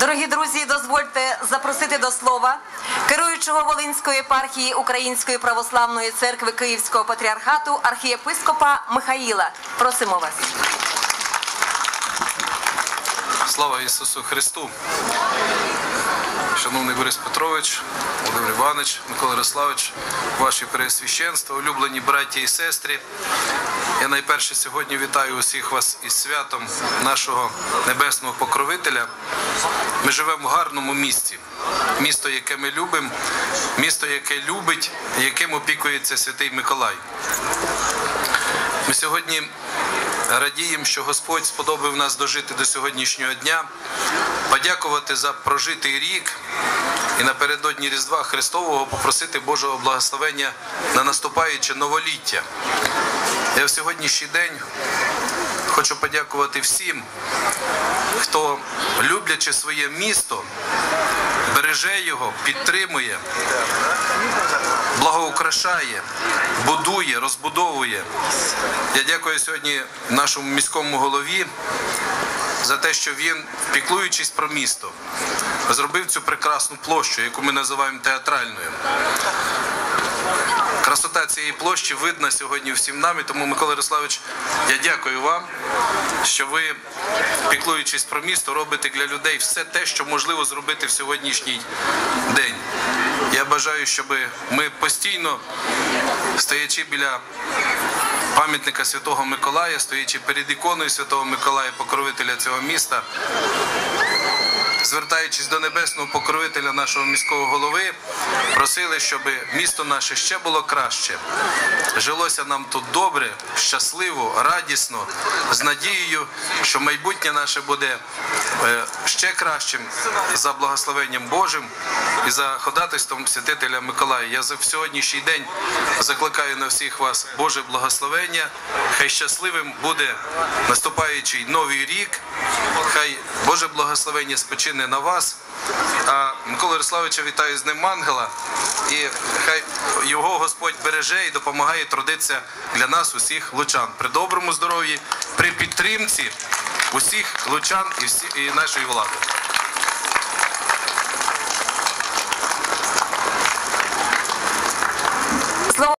Дорогі друзі, дозвольте запросити до слова керуючого Волинської єпархії Української православної церкви Київського патріархату архієпископа Михаїла. Просимо вас. Слава Ісусу Христу! Шановний Борис Петрович, Володимир Іванович, Микола Ярославович, ваші пересвященства, улюблені браті і сестри. Я найперше сьогодні вітаю усіх вас із святом нашого небесного покровителя. Ми живемо в гарному місті. Місто, яке ми любимо, місто, яке любить, яким опікується святий Миколай. Ми сьогодні радіємо, що Господь сподобав нас дожити до сьогоднішнього дня, подякувати за прожитий рік і напередодні Різдва Христового попросити Божого благословення на наступаюче новоліття. Я в сьогоднішній день хочу подякувати всім, хто, люблячи своє місто, береже його, підтримує, благоукрашає, будує, розбудовує. Я дякую сьогодні нашому міському голові за те, що він, піклуючись про місто, зробив цю прекрасну площу, яку ми називаємо театральною. Красота цієї площі видна сьогодні всім нам. І тому, Микола Ярославович, я дякую вам, що ви, піклуючись про місто, робите для людей все те, що можливо зробити в сьогоднішній день. Я бажаю, щоб ми постійно, стоячи біля пам'ятника Святого Миколая, стоячи перед іконою Святого Миколая, покровителя цього міста, звертаючись до небесного покровителя нашого міського голови, просили, щоб місто наше ще було краще. Жилося нам тут добре, щасливо, радісно, з надією, що майбутнє наше буде е, ще кращим за благословенням Божим і за ходатайством святителя Миколая. Я за сьогоднішній день закликаю на всіх вас Боже благословення. Хай щасливим буде наступаючий новий рік. Хай Боже благословення спочине на вас. А Микола Ярославовича вітаю з ним ангела. І хай його Господь береже і допомагає трудитися для нас, усіх лучан. При доброму здоров'ї, при підтримці усіх лучан і нашої влади.